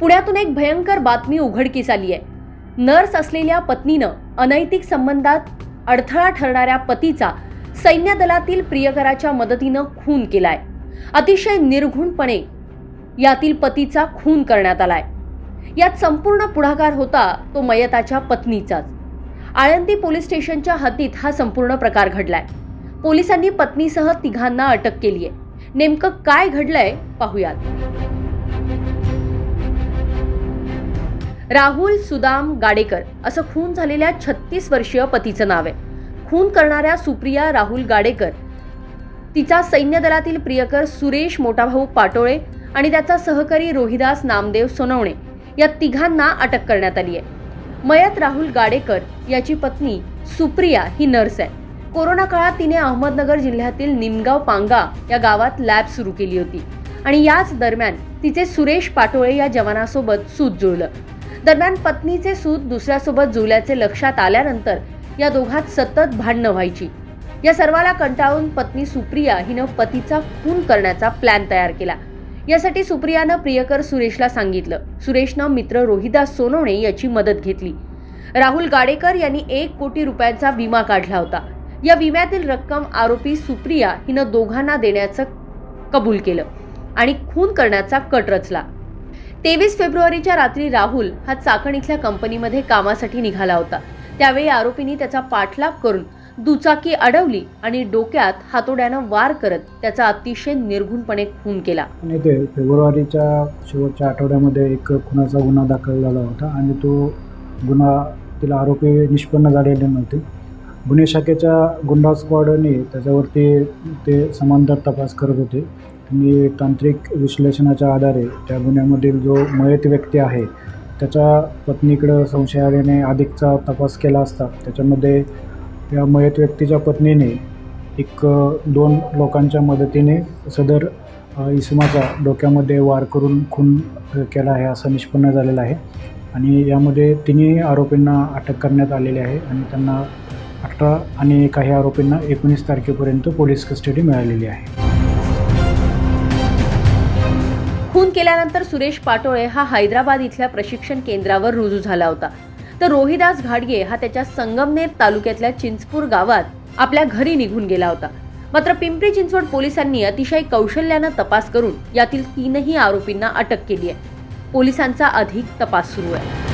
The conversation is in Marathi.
पुण्यातून एक भयंकर बातमी उघडकीस आली आहे नर्स असलेल्या पत्नीनं अनैतिक संबंधात अडथळा ठरणाऱ्या पतीचा सैन्य दलातील प्रियकराच्या मदतीनं खून केलाय. अतिशय निर्घुणपणे यातील पतीचा खून करण्यात आलाय. यात संपूर्ण पुढाकार होता तो मयताच्या पत्नीचाच. आळंदी पोलीस स्टेशनच्या हद्दीत हा संपूर्ण प्रकार घडलाय. पोलिसांनी पत्नीसह तिघांना अटक केली आहे नेमकं काय घडलंय पाहूयात. राहुल सुदाम गाडेकर असं खून झालेल्या छत्तीस वर्षीय पतीचं नाव आहे. खून करणाऱ्या सुप्रिया राहुल गाडेकर तिचा सैन्य दलातील प्रियकर सुरेश मोठाभाऊ पाटोळे आणि त्याचा सहकारी रोहिदास नामदेव सोनवणे या तिघांना अटक करण्यात आली आहे. मयत राहुल गाडेकर याची पत्नी सुप्रिया ही नर्स आहे. कोरोना काळात तिने अहमदनगर जिल्ह्यातील निमगाव पांगा या गावात लॅब सुरू केली होती आणि याच दरम्यान तिचे सुरेश पाटोळे या जवानासोबत सूत जुळलं. दरम्यान पत्नीचे सूत दुसऱ्यासोबत जुळल्याचे लक्षात आल्यानंतर या दोघात सतत भांडणं व्हायची. या सर्वाला कंटाळून पत्नी सुप्रिया हिनं पतीचा खून करण्याचा प्लॅन तयार केला. यासाठी सुप्रियानं प्रियकर सुरेशला सांगितलं. सुरेशनं मित्र रोहिदास सोनवणे याची मदत घेतली. राहुल गाडेकर यांनी एक कोटी रुपयांचा विमा काढला होता. या विम्यातील रक्कम आरोपी सुप्रिया हिनं दोघांना देण्याचं कबूल केलं आणि खून करण्याचा कट रचला. तेवीस फेब्रुवारीच्या रात्री राहुल हा चाकण इथल्या कंपनीमध्ये कामासाठी निघाला होता. त्यावेळी आरोपींनी त्याचा पाठलाग करून दुचाकी अडवली आणि डोक्यात हातोड्यानं वार करत त्याचा अतिशय निर्घुणपणे खून केला. आणि ते फेब्रुवारीच्या शेवटच्या आठवड्यामध्ये एक खुनाचा गुन्हा दाखल झाला होता आणि तो गुन्हा तिला आरोपी निष्पन्न झालेले नव्हते. गुन्हे शाखेच्या गुंडा स्क्वॉडने त्याच्यावरती ते समांतर तपास करत होते. त्यांनी तांत्रिक विश्लेषणाच्या आधारे त्या गुन्ह्यामधील जो मयत व्यक्ती आहे त्याच्या पत्नीकडं संशयाने अधिकचा तपास केला असता त्याच्यामध्ये त्या मयत व्यक्तीच्या पत्नीने एक दोन लोकांच्या मदतीने सदर इसमाचा डोक्यामध्ये वार करून खून केला आहे असं निष्पन्न झालेलं आहे. आणि यामध्ये तिन्ही आरोपींना अटक करण्यात आलेली आहे आणि त्यांना अठरा आणि काही आरोपींना एकोणीस तारखेपर्यंत पोलीस कस्टडी मिळालेली आहे. खून केल्यानंतर सुरेश पाटोळे हा हैदराबाद इथल्या प्रशिक्षण केंद्रावर रुजू झाला होता. तर रोहिदास घाडगे हा त्याच्या संगमनेर तालुक्यातल्या चिंचपूर गावात आपल्या घरी निघून गेला होता. मात्र पिंपरी चिंचवड पोलिसांनी अतिशय कौशल्यानं तपास करून यातील तीनही आरोपींना अटक केली आहे. पोलिसांचा अधिक तपास सुरू आहे.